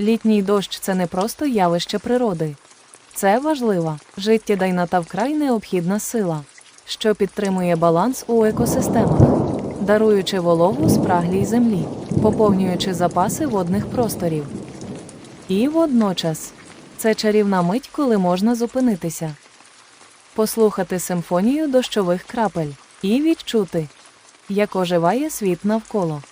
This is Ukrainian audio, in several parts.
Літній дощ це не просто явище природи. Це важлива, життєдайна та вкрай необхідна сила, що підтримує баланс у екосистемах, даруючи вологу спраглій землі, поповнюючи запаси водних просторів. І водночас це чарівна мить, коли можна зупинитися, послухати симфонію дощових крапель і відчути, як оживає світ навколо.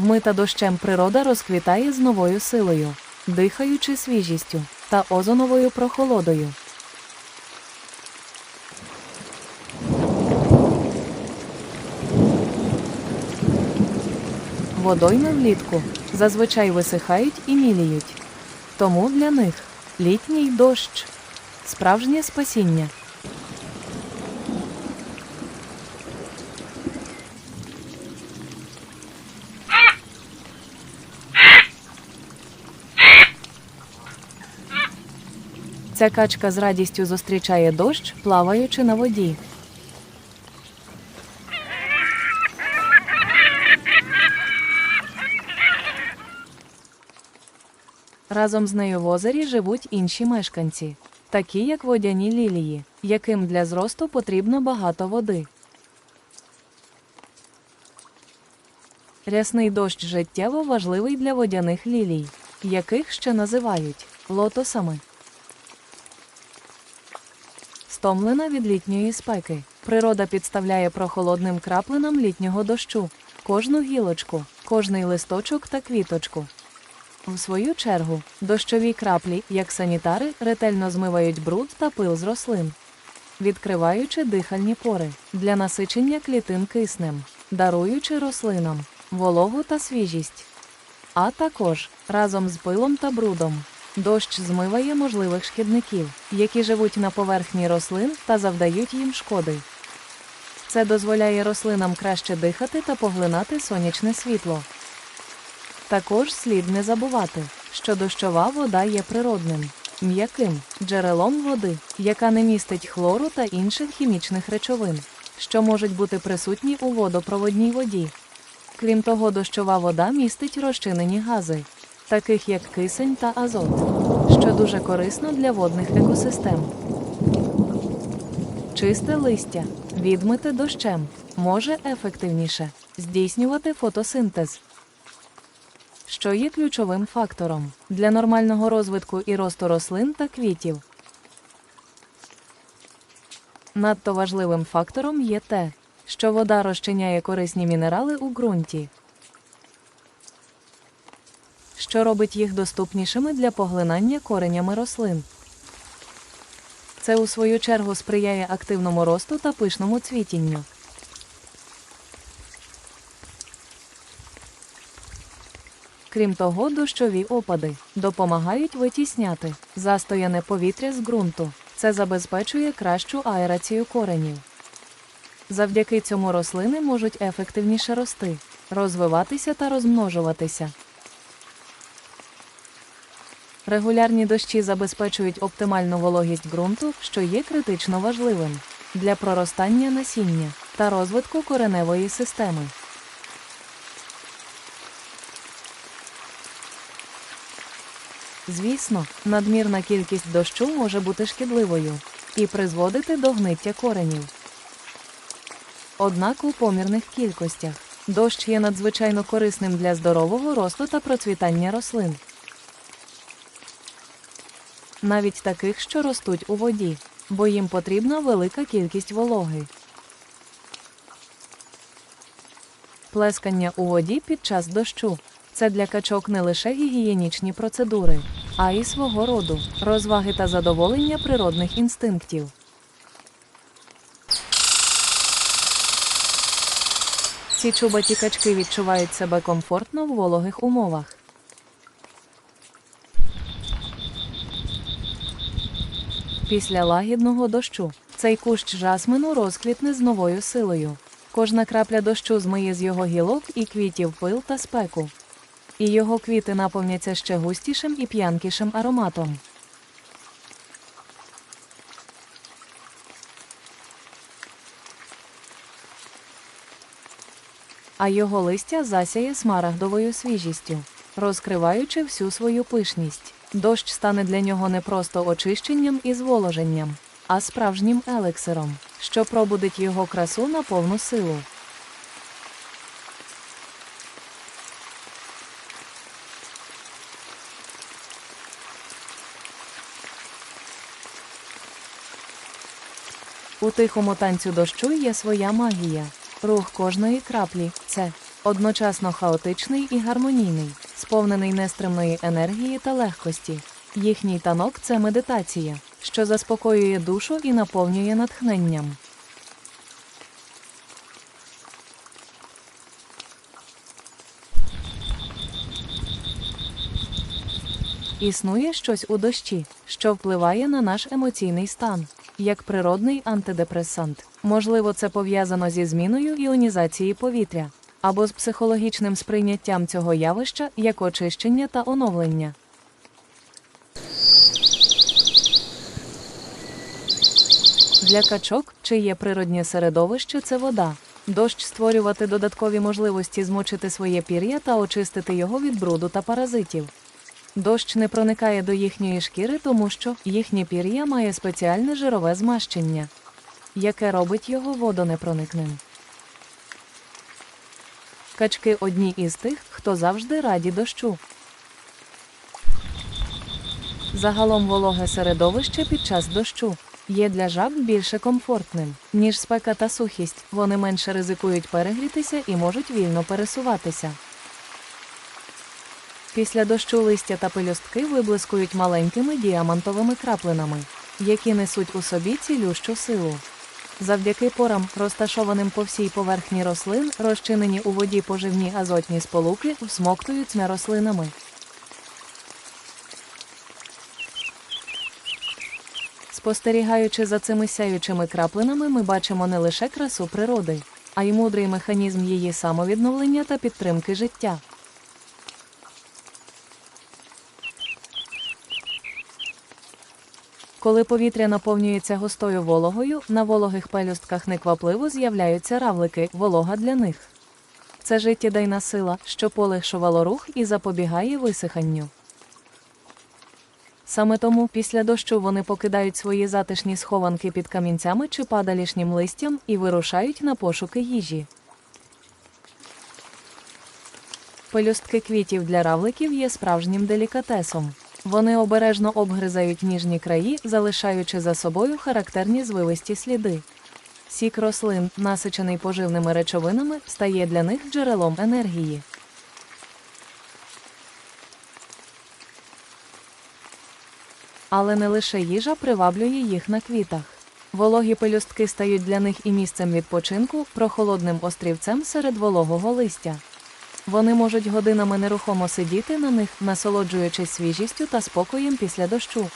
Вмита дощем природа розквітає з новою силою, дихаючи свіжістю та озоновою прохолодою. Водойми влітку зазвичай висихають і міліють. Тому для них літній дощ справжнє спасіння. Ця качка з радістю зустрічає дощ, плаваючи на воді. Разом з нею в озері живуть інші мешканці, такі як водяні лілії, яким для зросту потрібно багато води. Рясний дощ життєво важливий для водяних лілій, яких ще називають лотосами. Стомлена від літньої спеки, природа підставляє прохолодним краплинам літнього дощу кожну гілочку, кожний листочок та квіточку. В свою чергу, дощові краплі, як санітари, ретельно змивають бруд та пил з рослин, відкриваючи дихальні пори для насичення клітин киснем, даруючи рослинам вологу та свіжість. А також разом з пилом та брудом. Дощ змиває можливих шкідників, які живуть на поверхні рослин та завдають їм шкоди. Це дозволяє рослинам краще дихати та поглинати сонячне світло. Також слід не забувати, що дощова вода є природним, м'яким джерелом води, яка не містить хлору та інших хімічних речовин, що можуть бути присутні у водопроводній воді. Крім того, дощова вода містить розчинені гази, таких як кисень та азот, що дуже корисно для водних екосистем. Чисте листя, відмите дощем, може ефективніше здійснювати фотосинтез, що є ключовим фактором для нормального розвитку і росту рослин та квітів. Надто важливим фактором є те, що вода розчиняє корисні мінерали у ґрунті, що робить їх доступнішими для поглинання коренями рослин. Це у свою чергу сприяє активному росту та пишному цвітінню. Крім того, дощові опади допомагають витісняти застояне повітря з ґрунту. Це забезпечує кращу аерацію коренів. Завдяки цьому рослини можуть ефективніше рости, розвиватися та розмножуватися. Регулярні дощі забезпечують оптимальну вологість ґрунту, що є критично важливим для проростання насіння та розвитку кореневої системи. Звісно, надмірна кількість дощу може бути шкідливою і призводити до гниття коренів. Однак у помірних кількостях дощ є надзвичайно корисним для здорового росту та процвітання рослин. Навіть таких, що ростуть у воді, бо їм потрібна велика кількість вологи. Плескання у воді під час дощу це для качок не лише гігієнічні процедури, а й свого роду розваги та задоволення природних інстинктів. Ці чубаті качки відчувають себе комфортно в вологих умовах. Після лагідного дощу цей кущ жасмину розквітне з новою силою. Кожна крапля дощу змиє з його гілок і квітів пил та спеку. І його квіти наповняться ще густішим і п'янкішим ароматом. а його листя засяє смарагдовою свіжістю, розкриваючи всю свою пишність. Дощ стане для нього не просто очищенням і зволоженням, а справжнім елексиром, що пробудить його красу на повну силу. У тихому танцю дощу є своя магія. Рух кожної краплі це одночасно хаотичний і гармонійний, сповнений нестримної енергії та легкості. Їхній танок це медитація, що заспокоює душу і наповнює натхненням. Існує щось у дощі, що впливає на наш емоційний стан, як природний антидепресант. Можливо, це пов'язано зі зміною іонізації повітря або з психологічним сприйняттям цього явища як очищення та оновлення. Для качок, чиє природнє середовище це вода. Дощ створювати додаткові можливості змочити своє пір'я та очистити його від бруду та паразитів. Дощ не проникає до їхньої шкіри, тому що їхнє пір'я має спеціальне жирове змащення, яке робить його водонепроникним. Качки одні із тих, хто завжди раді дощу. Загалом вологе середовище під час дощу є для жаб більше комфортним, ніж спека та сухість. Вони менше ризикують перегрітися і можуть вільно пересуватися. Після дощу листя та пелюстки виблискують маленькими діамантовими краплинами, які несуть у собі цілющу силу. Завдяки порам, розташованим по всій поверхні рослин, розчинені у воді поживні азотні сполуки всмоктуються рослинами. Спостерігаючи за цими сяючими краплинами, ми бачимо не лише красу природи, а й мудрий механізм її самовідновлення та підтримки життя. Коли повітря наповнюється густою вологою, на вологих пелюстках неквапливо з'являються равлики, волога для них. Це життєдайна сила, що полегшувало рух і запобігає висиханню. Саме тому після дощу вони покидають свої затишні схованки під камінцями чи падалішнім листям і вирушають на пошуки їжі. Пелюстки квітів для равликів є справжнім делікатесом. Вони обережно обгризають ніжні краї, залишаючи за собою характерні звивисті сліди. Сік рослин, насичений поживними речовинами, стає для них джерелом енергії. Але не лише їжа приваблює їх на квітах. Вологі пелюстки стають для них і місцем відпочинку, прохолодним острівцем серед вологого листя. Вони можуть годинами нерухомо сидіти на них, насолоджуючись свіжістю та спокоєм після дощу.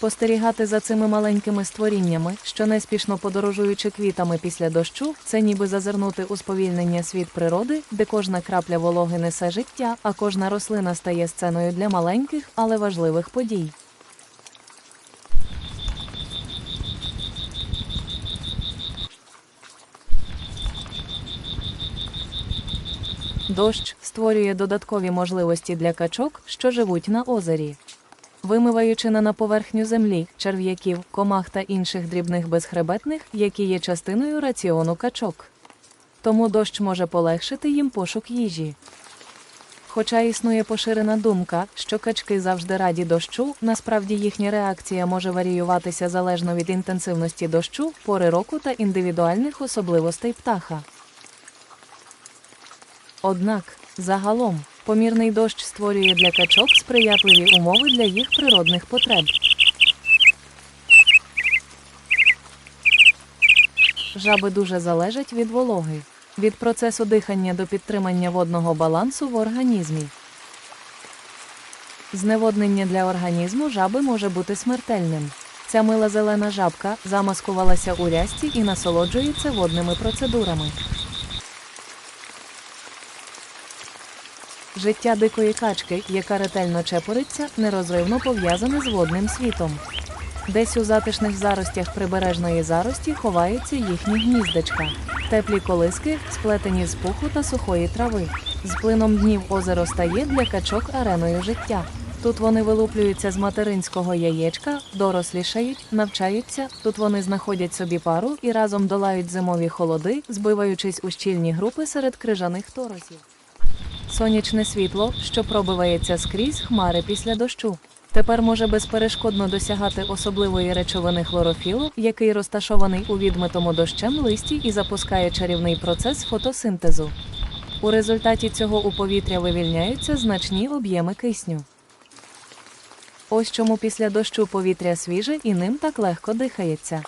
Спостерігати за цими маленькими створіннями, що неспішно подорожуючи квітами після дощу, це ніби зазирнути у сповільнення світ природи, де кожна крапля вологи несе життя, а кожна рослина стає сценою для маленьких, але важливих подій. Дощ створює додаткові можливості для качок, що живуть на озері. Вимиваючи на на поверхню землі, черв'яків, комах та інших дрібних безхребетних, які є частиною раціону качок. Тому дощ може полегшити їм пошук їжі. Хоча існує поширена думка, що качки завжди раді дощу, насправді їхня реакція може варіюватися залежно від інтенсивності дощу, пори року та індивідуальних особливостей птаха. Однак, загалом, помірний дощ створює для качок сприятливі умови для їх природних потреб. Жаби дуже залежать від вологи, від процесу дихання до підтримання водного балансу в організмі. Зневоднення для організму жаби може бути смертельним. Ця мила зелена жабка замаскувалася у рясті і насолоджується водними процедурами. Життя дикої качки, яка ретельно чепуриться, нерозривно пов'язане з водним світом. Десь у затишних заростях прибережної зарості ховаються їхні гніздечка. Теплі колиски, сплетені з пуху та сухої трави. З плином днів озеро стає для качок ареною життя. Тут вони вилуплюються з материнського яєчка, дорослішають, навчаються. Тут вони знаходять собі пару і разом долають зимові холоди, збиваючись у щільні групи серед крижаних торосів. Сонячне світло, що пробивається скрізь хмари після дощу. Тепер може безперешкодно досягати особливої речовини хлорофілу, який розташований у відмитому дощем листі і запускає чарівний процес фотосинтезу. У результаті цього у повітря вивільняються значні об'єми кисню. Ось чому після дощу повітря свіже і ним так легко дихається.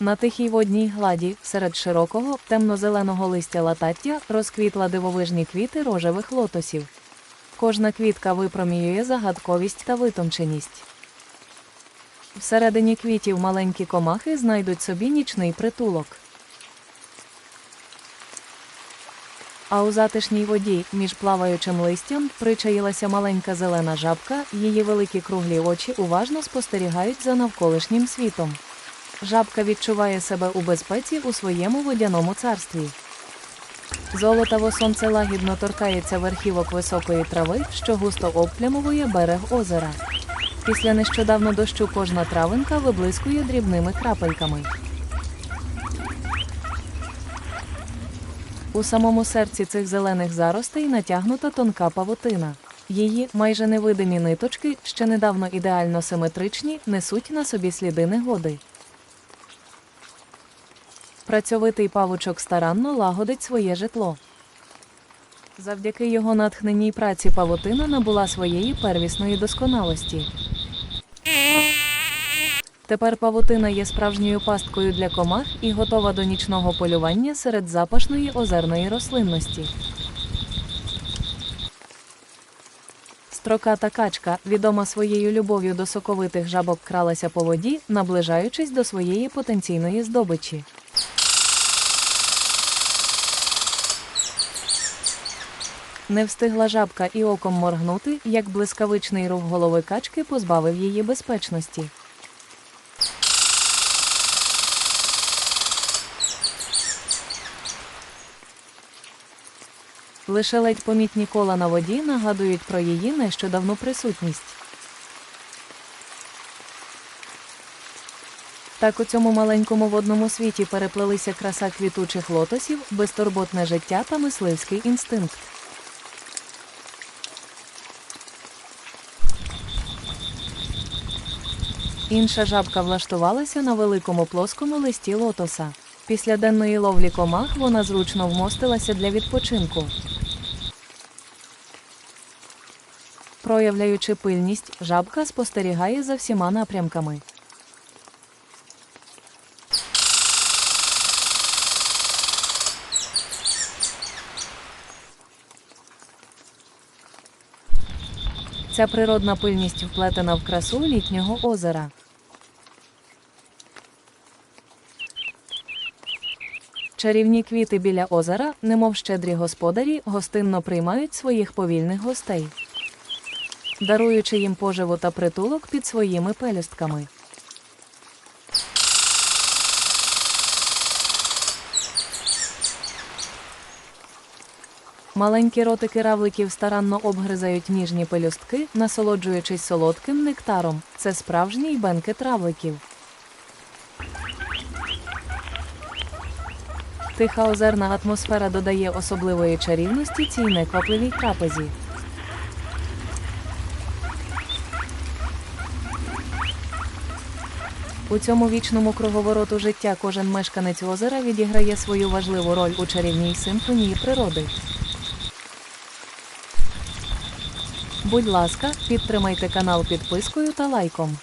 На тихій водній гладі, серед широкого, темно-зеленого листя латаття, розквітла дивовижні квіти рожевих лотосів. Кожна квітка випромінює загадковість та витонченість. Всередині квітів маленькі комахи знайдуть собі нічний притулок. А у затишній воді, між плаваючим листям, причаїлася маленька зелена жабка, її великі круглі очі уважно спостерігають за навколишнім світом. Жабка відчуває себе у безпеці у своєму водяному царстві. Золотаво сонце лагідно торкається верхівок високої трави, що густо обплямовує берег озера. Після нещодавно дощу кожна травинка виблискує дрібними крапельками. У самому серці цих зелених заростей натягнута тонка павутина. Її майже невидимі ниточки, ще недавно ідеально симетричні, несуть на собі сліди негоди. Працьовитий павучок старанно лагодить своє житло. Завдяки його натхненій праці павутина набула своєї первісної досконалості. Тепер павутина є справжньою пасткою для комах і готова до нічного полювання серед запашної озерної рослинності. Строката качка, відома своєю любов'ю до соковитих жабок, кралася по воді, наближаючись до своєї потенційної здобичі. Не встигла жабка і оком моргнути, як блискавичний рух голови качки позбавив її безпечності. Лише ледь помітні кола на воді нагадують про її нещодавну присутність. Так у цьому маленькому водному світі переплелися краса квітучих лотосів, безтурботне життя та мисливський інстинкт. Інша жабка влаштувалася на великому плоскому листі лотоса. Після денної ловлі комах вона зручно вмостилася для відпочинку. Проявляючи пильність, жабка спостерігає за всіма напрямками. Ця природна пильність вплетена в красу літнього озера. Чарівні квіти біля озера, немов щедрі господарі, гостинно приймають своїх повільних гостей, даруючи їм поживу та притулок під своїми пелюстками. Маленькі ротики равликів старанно обгризають ніжні пелюстки, насолоджуючись солодким нектаром. Це справжній бенкет равликів. Тиха озерна атмосфера додає особливої чарівності цій неквапливій трапезі. У цьому вічному круговороту життя кожен мешканець озера відіграє свою важливу роль у чарівній симфонії природи. Будь ласка, підтримайте канал підпискою та лайком.